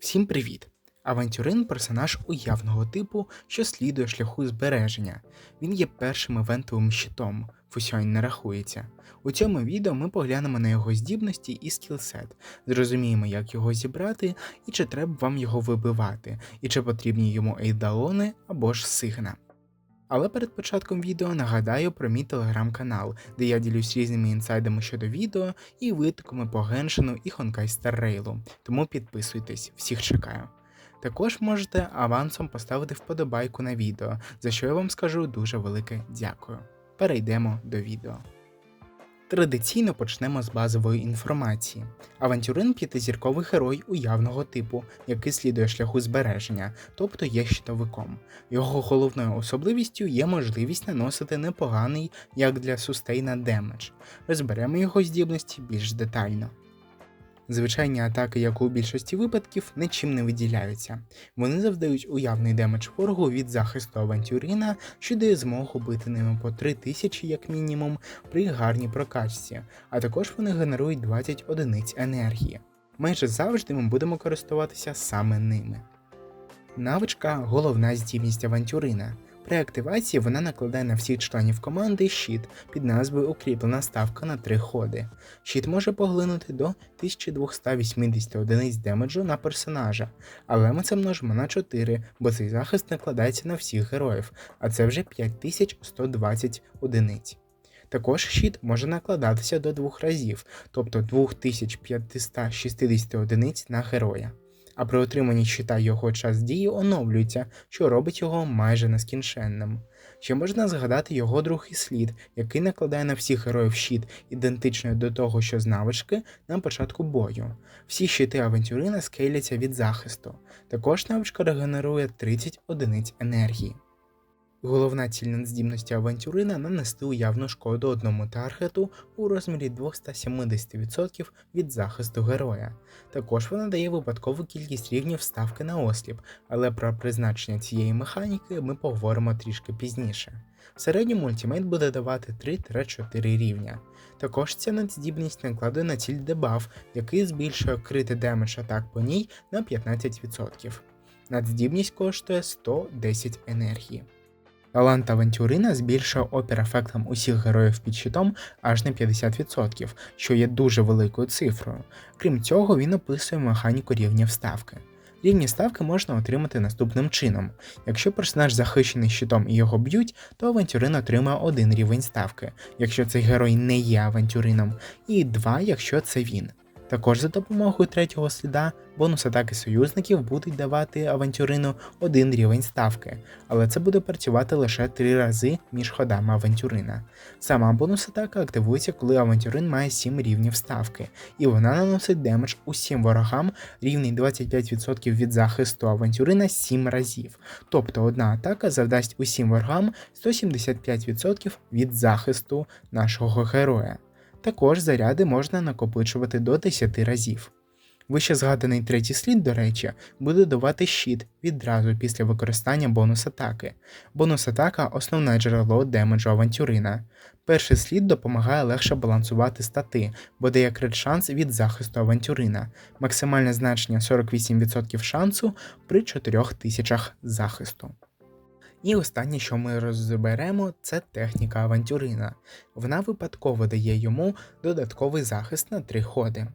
Всім привіт! Авантюрин персонаж уявного типу, що слідує шляху збереження. Він є першим івентовим щитом, Фусьонь не рахується. У цьому відео ми поглянемо на його здібності і скілсет, зрозуміємо, як його зібрати і чи треба вам його вибивати, і чи потрібні йому ейдалони або ж сигна. Але перед початком відео нагадаю про мій телеграм-канал, де я ділюсь різними інсайдами щодо відео і витоками по Геншину і Хонкай Старрейлу. Тому підписуйтесь, всіх чекаю. Також можете авансом поставити вподобайку на відео, за що я вам скажу дуже велике дякую. Перейдемо до відео. Традиційно почнемо з базової інформації. Авантюрин п'ятизірковий герой уявного типу, який слідує шляху збереження, тобто є щитовиком. Його головною особливістю є можливість наносити непоганий, як для сустейна демедж. Розберемо його здібності більш детально. Звичайні атаки, як у більшості випадків, нічим не виділяються. Вони завдають уявний демедж ворогу від захисту авантюрина, що дає змогу бити ними по 3000 як мінімум при гарній прокачці, а також вони генерують 20 одиниць енергії. Майже завжди ми будемо користуватися саме ними. Навичка головна здібність авантюрина. При активації вона накладає на всіх членів команди щит під назвою Укріплена ставка на 3 ходи. Щит може поглинути до 1280 одиниць демеджу на персонажа, але ми це множимо на 4, бо цей захист накладається на всіх героїв, а це вже 5120 одиниць. Також щит може накладатися до двох разів, тобто 2560 одиниць на героя а при отриманні щита його час дії оновлюється, що робить його майже нескінченним. Ще можна згадати його другий слід, який накладає на всіх героїв щит, ідентичний до того, що з навички на початку бою. Всі щити авантюрина скейляться від захисту. Також навичка регенерує 30 одиниць енергії. Головна ціль надздібності авантюрина нанести уявну шкоду одному таргету у розмірі 270% від захисту героя. Також вона дає випадкову кількість рівнів ставки на осліп, але про призначення цієї механіки ми поговоримо трішки пізніше. В середньому ультимейт буде давати 3-4 рівня. Також ця надздібність накладує на ціль дебаф, який збільшує крити демедж атак по ній на 15%. Надздібність коштує 110 енергії. Талант Авантюрина збільшує опір ефектам усіх героїв під щитом аж на 50%, що є дуже великою цифрою. Крім цього, він описує механіку рівнів ставки. Рівні ставки можна отримати наступним чином. Якщо персонаж захищений щитом і його б'ють, то авантюрин отримає один рівень ставки, якщо цей герой не є авантюрином, і два, якщо це він. Також за допомогою третього сліда бонус атаки союзників будуть давати авантюрину один рівень ставки, але це буде працювати лише три рази між ходами авантюрина. Сама бонус атака активується, коли авантюрин має 7 рівнів ставки, і вона наносить демедж усім ворогам рівний 25% від захисту авантюрина 7 разів. Тобто одна атака завдасть усім ворогам 175% від захисту нашого героя. Також заряди можна накопичувати до 10 разів. Вище згаданий третій слід, до речі, буде давати щит відразу після використання бонус атаки. Бонус атака основне джерело демеджу авантюрина. Перший слід допомагає легше балансувати стати, бо дає крит шанс від захисту авантюрина, максимальне значення 48% шансу при 4000 захисту. І останнє, що ми розберемо, це техніка авантюрина. Вона випадково дає йому додатковий захист на 3 ходи.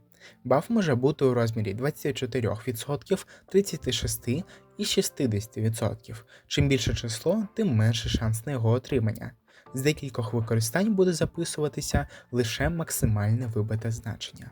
Баф може бути у розмірі 24%, 36% і 60%. Чим більше число, тим менше шанс на його отримання. З декількох використань буде записуватися лише максимальне вибите значення.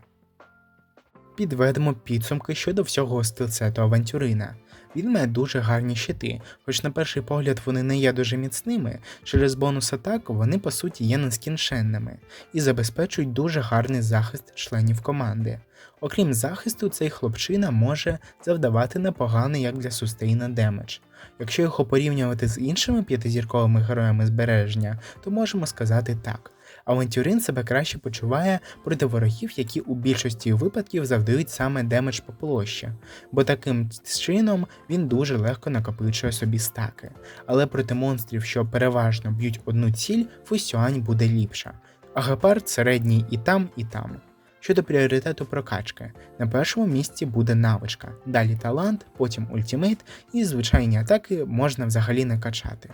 Підведемо підсумки щодо всього стилсету авантюрина. Він має дуже гарні щити, хоч на перший погляд вони не є дуже міцними, через бонус атак вони по суті є нескінченними і забезпечують дуже гарний захист членів команди. Окрім захисту, цей хлопчина може завдавати непоганий як для сустейна демедж. Якщо його порівнювати з іншими п'ятизірковими героями збереження, то можемо сказати так. Авантюрин себе краще почуває проти ворогів, які у більшості випадків завдають саме демедж по площі, бо таким чином він дуже легко накопичує собі стаки. Але проти монстрів, що переважно б'ють одну ціль, Фусюань буде ліпша, а гепард середній і там, і там. Щодо пріоритету прокачки, на першому місці буде навичка, далі талант, потім ультимейт і звичайні атаки можна взагалі не качати.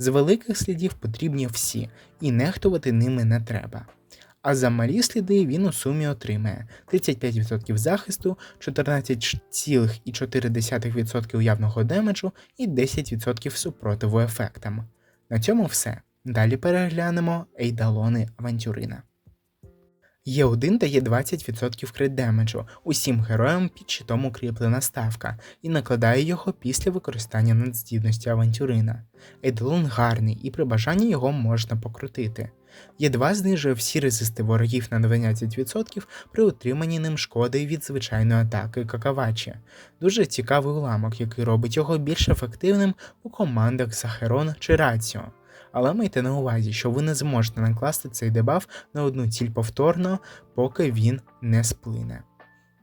З великих слідів потрібні всі, і нехтувати ними не треба. А за малі сліди він у сумі отримає 35% захисту, 14,4% уявного демеджу і 10% супротиву ефектам. На цьому все. Далі переглянемо ейдалони авантюрина. Є1 дає 20% крит демеджу усім героям під щитом укріплена ставка і накладає його після використання надздібності авантюрина. Ейдалон гарний і при бажанні його можна покрутити. Є2 знижує всі резисти ворогів на 12% при утриманні ним шкоди від звичайної атаки какавачі. Дуже цікавий уламок, який робить його більш ефективним у командах Захерон чи Раціо. Але майте на увазі, що ви не зможете накласти цей дебаф на одну ціль повторно, поки він не сплине.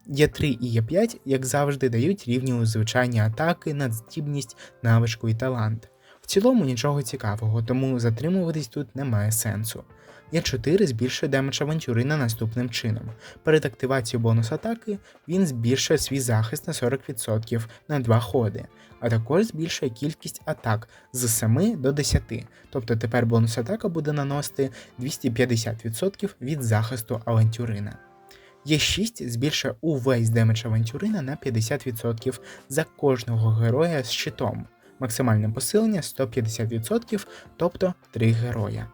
Є3 і Є5, як завжди, дають рівні у звичайні атаки, надздібність, навичку і талант. В цілому нічого цікавого, тому затримуватись тут немає сенсу. Є4 збільшує демедж авантюрина наступним чином. Перед активацією бонус атаки він збільшує свій захист на 40% на 2 ходи, а також збільшує кількість атак з 7 до 10, тобто тепер бонус атака буде наносити 250% від захисту авантюрина. Є6 збільшує увесь демедж авантюрина на 50% за кожного героя з щитом. Максимальне посилення 150%, тобто 3 героя.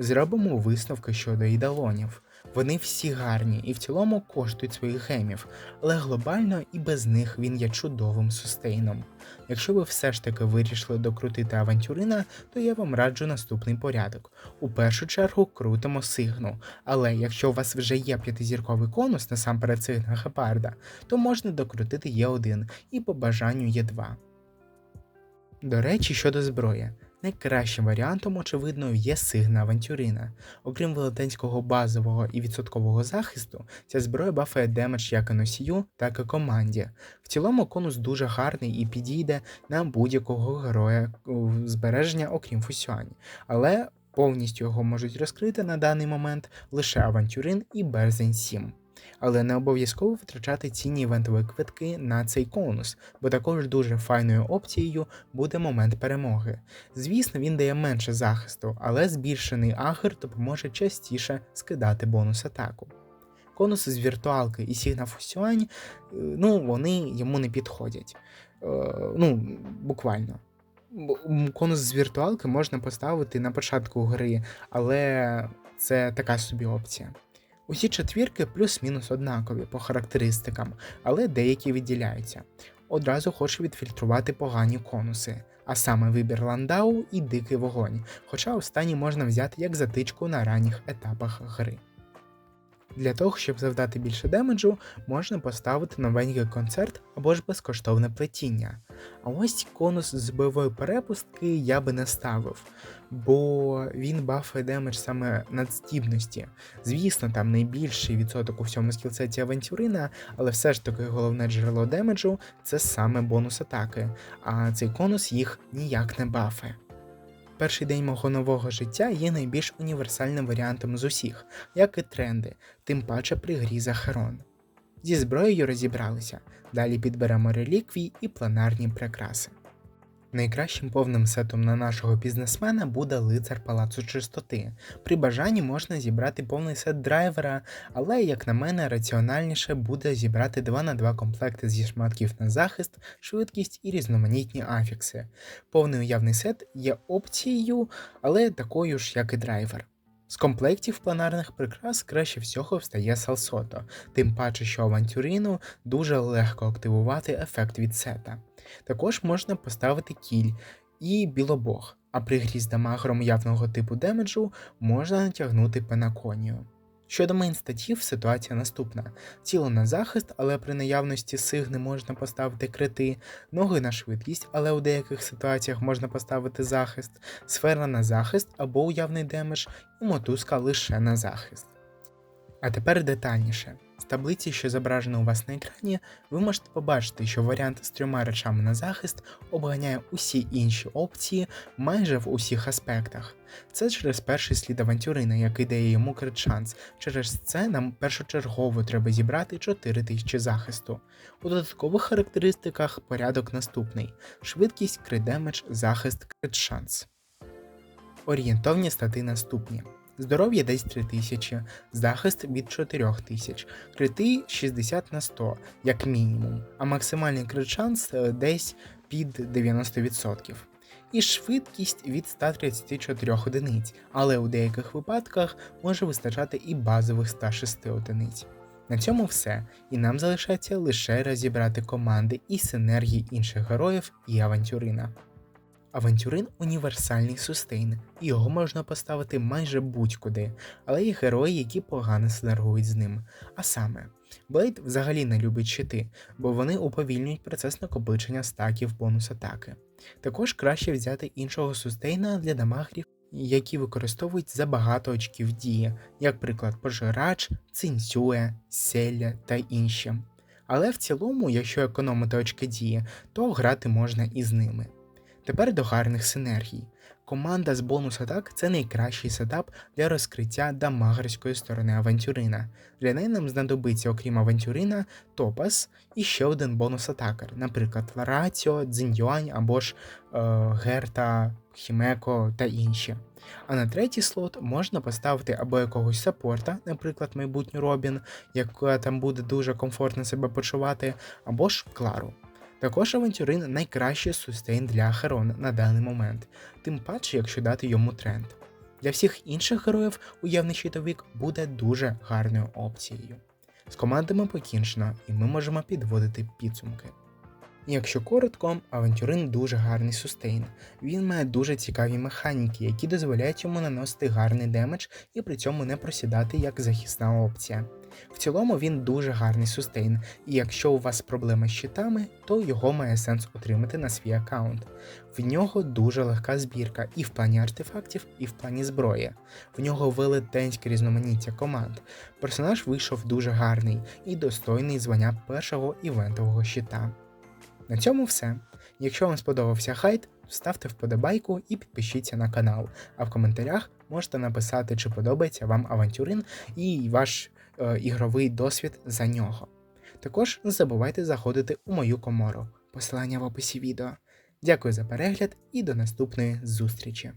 Зробимо висновки щодо ідалонів. Вони всі гарні і в цілому коштують своїх гемів, але глобально і без них він є чудовим сустейном. Якщо ви все ж таки вирішили докрутити авантюрина, то я вам раджу наступний порядок. У першу чергу крутимо сигну, але якщо у вас вже є п'ятизірковий конус, насамперед сигна Гепарда, то можна докрутити Є1 і по бажанню Є2. До речі, щодо зброї. Найкращим варіантом, очевидно, є сигна авантюрина. Окрім велетенського базового і відсоткового захисту, ця зброя бафає демедж як і носію, так і команді. В цілому конус дуже гарний і підійде на будь-якого героя збереження, окрім Фусюань. Але повністю його можуть розкрити на даний момент лише авантюрин і Берзень 7 але не обов'язково витрачати цінні івентові квитки на цей конус, бо також дуже файною опцією буде момент перемоги. Звісно, він дає менше захисту, але збільшений агр допоможе частіше скидати бонус атаку. Конуси з віртуалки і Сігна Фусюань, е, ну, вони йому не підходять. Е, ну, буквально. Конус з віртуалки можна поставити на початку гри, але це така собі опція. Усі четвірки плюс-мінус однакові по характеристикам, але деякі відділяються. Одразу хочу відфільтрувати погані конуси, а саме вибір ландау і дикий вогонь, хоча останні можна взяти як затичку на ранніх етапах гри. Для того, щоб завдати більше демеджу, можна поставити новенький концерт або ж безкоштовне плетіння. А ось конус з бойової перепустки я би не ставив, бо він бафає демедж саме надстібності. Звісно, там найбільший відсоток у всьому скілсеті авантюрина, але все ж таки головне джерело демеджу це саме бонус атаки, а цей конус їх ніяк не бафає. Перший день мого нового життя є найбільш універсальним варіантом з усіх, як і тренди, тим паче при грі за Херон. Зі зброєю розібралися, далі підберемо реліквії і планарні прикраси. Найкращим повним сетом на нашого бізнесмена буде лицар палацу чистоти. При бажанні можна зібрати повний сет драйвера, але, як на мене, раціональніше буде зібрати 2 на 2 комплекти зі шматків на захист, швидкість і різноманітні афікси. Повний уявний сет є опцією, але такою ж, як і драйвер. З комплектів планарних прикрас краще всього встає салсото, тим паче, що авантюрину дуже легко активувати ефект від сета. Також можна поставити кіль і білобог, а при грі з дамагром явного типу демеджу можна натягнути пенаконію. Щодо мейнстатів, ситуація наступна: тіло на захист, але при наявності сигни можна поставити крити, ноги на швидкість, але у деяких ситуаціях можна поставити захист, сфера на захист або уявний демедж, і мотузка лише на захист. А тепер детальніше. З таблиці, що зображено у вас на екрані, ви можете побачити, що варіант з трьома речами на захист обганяє усі інші опції майже в усіх аспектах. Це через перший слід авантюрина, який дає йому крит шанс. Через це нам першочергово треба зібрати 4000 захисту. У додаткових характеристиках порядок наступний: швидкість, крит демедж, захист, крит шанс. Орієнтовні стати наступні. Здоров'я десь 3000, захист від 4000, крити 60 на 100, як мінімум, а максимальний крит шанс е, десь під 90%. І швидкість від 134 одиниць, але у деяких випадках може вистачати і базових 106 одиниць. На цьому все, і нам залишається лише розібрати команди і синергії інших героїв і авантюрина. Авантюрин універсальний сустейн, і його можна поставити майже будь-куди, але є герої, які погано синергують з ним. А саме, Блейд взагалі не любить щити, бо вони уповільнюють процес накопичення стаків бонус атаки. Також краще взяти іншого сустейна для дамагрів, які використовують забагато очків дії, як приклад пожирач, цинцюе, селля та інші. Але в цілому, якщо економити очки дії, то грати можна і з ними. Тепер до гарних синергій. Команда з бонус атак це найкращий сетап для розкриття дамагерської сторони авантюрина. Для неї нам знадобиться, окрім авантюрина, топас і ще один бонус атакер, наприклад, Лараціо, Дзиньюань або ж е, Герта, Хімеко та інші. А на третій слот можна поставити або якогось саппорта, наприклад, майбутню Робін, яка там буде дуже комфортно себе почувати, або ж Клару. Також авантюрин найкращий сустейн для Херон на даний момент, тим паче, якщо дати йому тренд. Для всіх інших героїв уявний щитовик буде дуже гарною опцією. З командами покінчено, і ми можемо підводити підсумки. Якщо коротко, авантюрин дуже гарний сустейн. Він має дуже цікаві механіки, які дозволяють йому наносити гарний демедж і при цьому не просідати як захисна опція. В цілому він дуже гарний сустейн, і якщо у вас проблеми з щитами, то його має сенс отримати на свій аккаунт. В нього дуже легка збірка і в плані артефактів, і в плані зброї. В нього велетенське різноманіття команд. Персонаж вийшов дуже гарний і достойний звання першого івентового щита. На цьому все. Якщо вам сподобався хайт, ставте вподобайку і підпишіться на канал. А в коментарях можете написати, чи подобається вам авантюрин і ваш е, ігровий досвід за нього. Також не забувайте заходити у мою комору. Посилання в описі відео. Дякую за перегляд і до наступної зустрічі!